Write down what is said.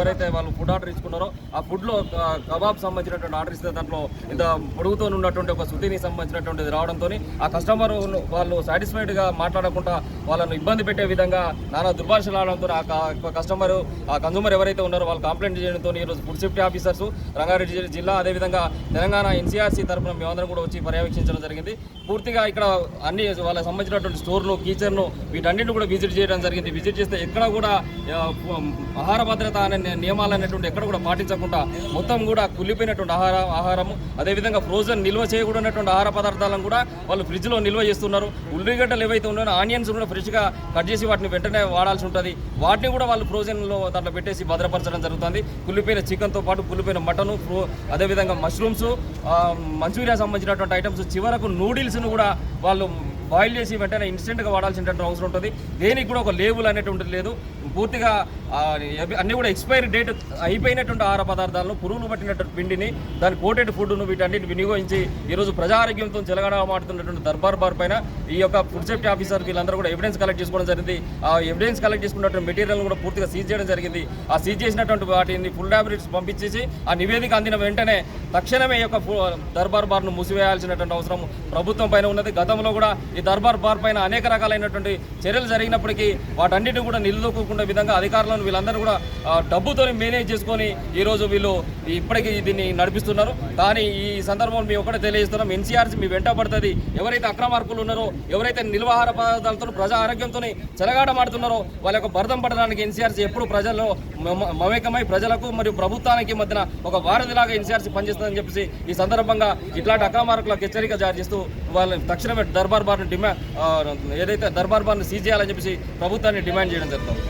ఎవరైతే వాళ్ళు food order ఇచ్చుకున్నారో ఆ ఫుడ్లో కబాబ్ సంబంధించినటువంటి ఆర్డర్ ఇస్తే దాంట్లో ఇంత పొడుగుతో ఉన్నటువంటి ఒక శుద్ధిని సంబంధించినటువంటిది రావడంతో ఆ కస్టమర్ వాళ్ళు సాటిస్ఫైడ్గా మాట్లాడకుండా వాళ్ళను ఇబ్బంది పెట్టే విధంగా నానా దుర్భాషలు ఆడడంతో ఆ కస్టమర్ ఆ కన్సూమర్ ఎవరైతే ఉన్నారో వాళ్ళు కంప్లైంట్ చేయడంతో ఈరోజు ఫుడ్ సేఫ్టీ ఆఫీసర్స్ రంగారెడ్డి జిల్లా అదేవిధంగా తెలంగాణ ఎన్సీఆర్సీ తరఫున మేమందరం కూడా వచ్చి పర్యవేక్షించడం జరిగింది. పూర్తిగా ఇక్కడ అన్ని వాళ్ళకి సంబంధించినటువంటి స్టోర్లు కీచర్ను వీటన్నిటిని కూడా విజిట్ చేయడం జరిగింది. విజిట్ చేస్తే ఎక్కడ కూడా ఆహార భద్రత అనే నియమాలు అనేటువంటి ఎక్కడ కూడా పాటించకుండా మొత్తం కూడా కుళ్ళిపోయినటువంటి ఆహార ఆహారము అదేవిధంగా ఫ్రోజన్ నిల్వ చేయకూడనటువంటి ఆహార పదార్థాలను కూడా వాళ్ళు ఫ్రిడ్జ్లో నిల్వ చేస్తున్నారు. ఉల్లిగడ్డలు ఏవైతే ఉన్నాయో ఆనియన్స్ కూడా ఫ్రెష్గా కట్ చేసి వాటిని వెంటనే వాడాల్సి ఉంటుంది. వాటిని కూడా వాళ్ళు ఫ్రోజన్లో దాంట్లో పెట్టేసి భద్రపరచడం జరుగుతుంది. కుళ్ళిపోయిన చికెన్తో పాటు కుళ్ళిపోయిన మటను ఫ్రో అదేవిధంగా మష్రూమ్స్ మంచూరియా సంబంధించినటువంటి ఐటమ్స్ చివరకు నూడిల్స్ను కూడా వాళ్ళు బాయిల్ చేసి వెంటనే ఇన్స్టెంట్గా వాడాల్సినటువంటి అవసరం ఉంటుంది. దేనికి కూడా ఒక లేబుల్ అనేటువంటిది లేదు. పూర్తిగా అన్నీ అన్ని కూడా ఎక్స్పైరీ డేట్ అయిపోయినటువంటి ఆహార పదార్థాలను పురుగులు పట్టినటువంటి పిండిని దాని కోటెడ్ ఫుడ్ను వీటన్నిటిని వినియోగించి ఈరోజు ప్రజారోగ్యంతో ఆరోగ్యంతో మాడుతున్నటువంటి దర్బార్ బార్ పైన ఈ యొక్క ఫుడ్ సేఫ్టీ ఆఫీసర్ వీళ్ళందరూ కూడా ఎవిడెన్స్ కలెక్ట్ చేసుకోవడం జరిగింది. ఆ ఎవిడెన్స్ కలెక్ట్ చేసుకున్నటువంటి మెటీరియల్ కూడా పూర్తిగా సీజ్ చేయడం జరిగింది. ఆ సీజ్ చేసినటువంటి వాటిని ఫుల్ టాబ్లెట్స్ పంపించేసి ఆ నివేదిక అందిన వెంటనే తక్షణమే యొక్క దర్బార్ బార్ను మూసివేయాల్సినటువంటి అవసరం ప్రభుత్వం పైన ఉన్నది. గతంలో కూడా ఈ దర్బార్ బార్ పైన అనేక రకాలైనటువంటి చర్యలు జరిగినప్పటికీ వాటన్నిటిని కూడా నిలదొక్కకుండా విధంగా అధికారులను వీళ్ళందరూ కూడా డబ్బుతో మేనేజ్ చేసుకొని ఈరోజు వీళ్ళు ఇప్పటికీ దీన్ని నడిపిస్తున్నారు. కానీ ఈ సందర్భంలో మేము ఒకటే తెలియజేస్తున్నాం. ఎన్సీఆర్సీ మీ వెంట పడుతుంది. ఎవరైతే అక్రమార్కులు ఉన్నారో ఎవరైతే నిల్వాహార పదార్థాలతో ప్రజా ఆరోగ్యంతో చెలగాటమాడుతున్నారో వాళ్ళ యొక్క భర్తం పడడానికి ఎన్సీఆర్సీ ఎప్పుడు ప్రజల్లో మమేకమై ప్రజలకు మరియు ప్రభుత్వానికి మధ్యన ఒక వారధిలాగా ఎన్సీఆర్సీ పనిచేస్తుందని చెప్పేసి ఈ సందర్భంగా ఇట్లాంటి అక్రమార్కులకు హెచ్చరిక జారీ చేస్తూ వాళ్ళని తక్షణమే దర్బార్ డిమాండ్ ఏదైతే దర్బార్ బార్ను సీజ్ చేయాలని చెప్పేసి ప్రభుత్వాన్ని డిమాండ్ చేయడం జరుగుతుంది.